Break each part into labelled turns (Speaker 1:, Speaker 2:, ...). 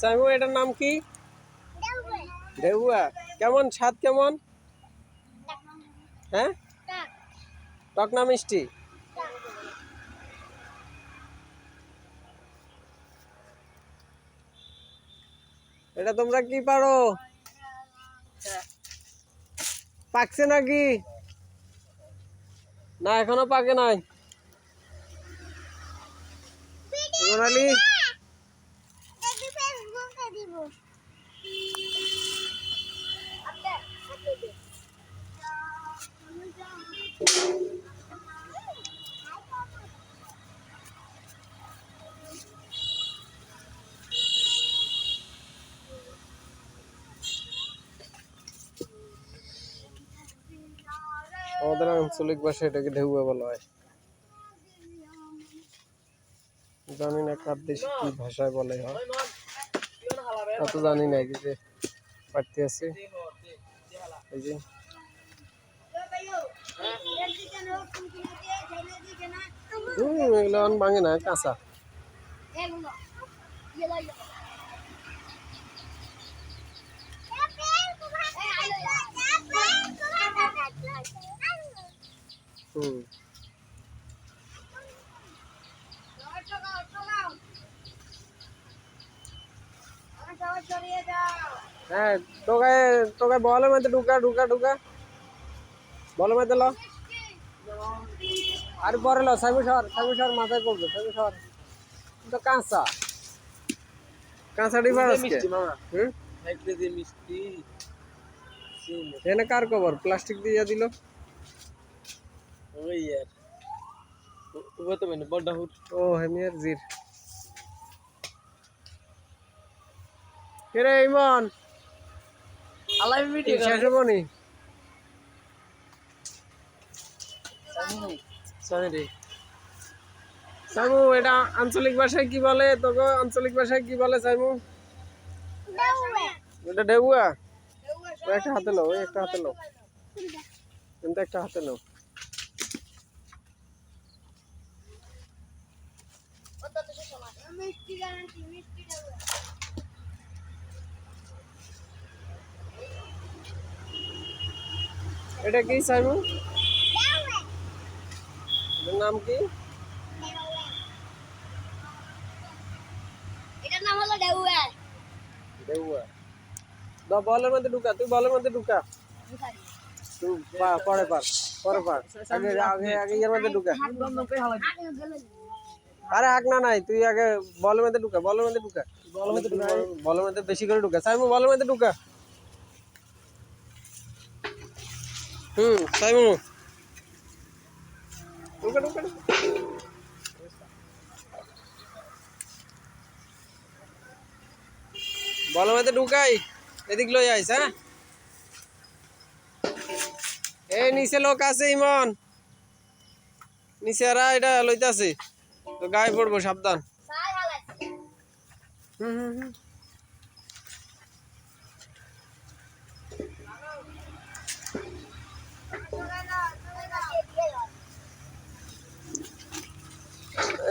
Speaker 1: সাইমু, এটার নাম কি? ঢেউয়া কেমন? স্বাদ কেমন? হ্যাঁ? টক না মিষ্টি? এটা তোমরা কি পারো? পাকছে নাকি? না, এখনও পাকে নাই। সোনালি আমাদের আঞ্চলিক ভাষায় এটাকে ঢেউয়া বলা হয়। জানি না কার দেশে কি ভাষায় বলে হয়। তা তো জানি না, এই যে পারতে আছে, এই যে। এগুলো ভাঙে না, কাঁচা। হুম। হ্যাঁ টোকায় টোকায় বলের মধ্যে ঢুকা ঢুকা ঢুকা। বলের মধ্যে ল। আর পরে ল সাইবু সর সাইবু সর মাথায় করবে সাইবু সর। তো কাঁচা। কাঁচা ডিবার আজকে হুম?
Speaker 2: মিষ্টি।
Speaker 1: এনে কার কবর? প্লাস্টিক দিয়ে দিল।
Speaker 2: ওই ইয়ার ও তো মানে বড় হুট
Speaker 1: ও হেমিয়ার জির। কিরে ইমন?
Speaker 2: আলাই ভিডিও
Speaker 1: শেষ হব নি?
Speaker 2: সরি
Speaker 1: সাইমু এটা আঞ্চলিক ভাষায় কি বলে? তোকে আঞ্চলিক ভাষায় কি বলে সাইমু এটা ডেবুয়া ওই একটা হাতে লো ওই একটা হাতে লো কিন্তু একটা হাতে লো এটা কি সাইমু? নাম কি?
Speaker 3: এটার নাম হলো ডেউয়া
Speaker 1: ডেবুয়া দা বলের মধ্যে ঢুকা তুই বলের মধ্যে ঢুকা। তুই পা- পরে পার পরে পার আগে আগে আগে ইয়ের মধ্যে ঢুকা। আরে হাক না নাই তুই আগে বলের মধ্যে ঢুকা বলের মধ্যে ঢুকা। বলের মধ্যে ঢুকা। বলের মধ্যে বেশি করে ঢুকা। সাইমু বলের মধ্যে ঢুকা। হুম ঢুকা ঢুকা। বলের মধ্যে ঢুকাই এদিক লই আইস হ্যাঁ? এই নিচে লোক আছে ইমন। নিচে এরা এটা লইতাছে। তো গায়ে পড়ব সাবধান। হুম হুম হুম।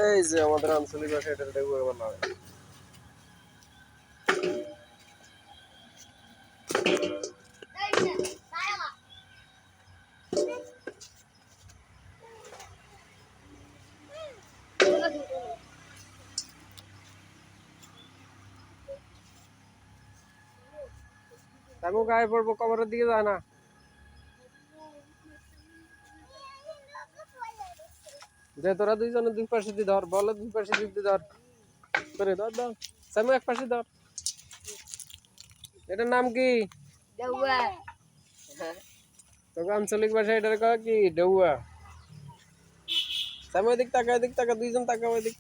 Speaker 1: এই যে আমাদের আঞ্চলিক ভাষা, এটা ডেবুয়া বলা হয়
Speaker 3: সাই
Speaker 1: গায়ে পড়ব, কবরের দিকে যায় না। যে তোরা দুইজনে দুই পাশে দিয়ে ধর বলো দুই পাশে দিয়ে ধর। করে ধর ধর। সামু এক পাশে ধর। এটার নাম কি?
Speaker 3: ডেউয়া
Speaker 1: তোকে আঞ্চলিক ভাষায় এটার কয় কি? ডেউয়া সামু এদিক তাকা এদিক তাকা দুইজন তাকা ওইদিক।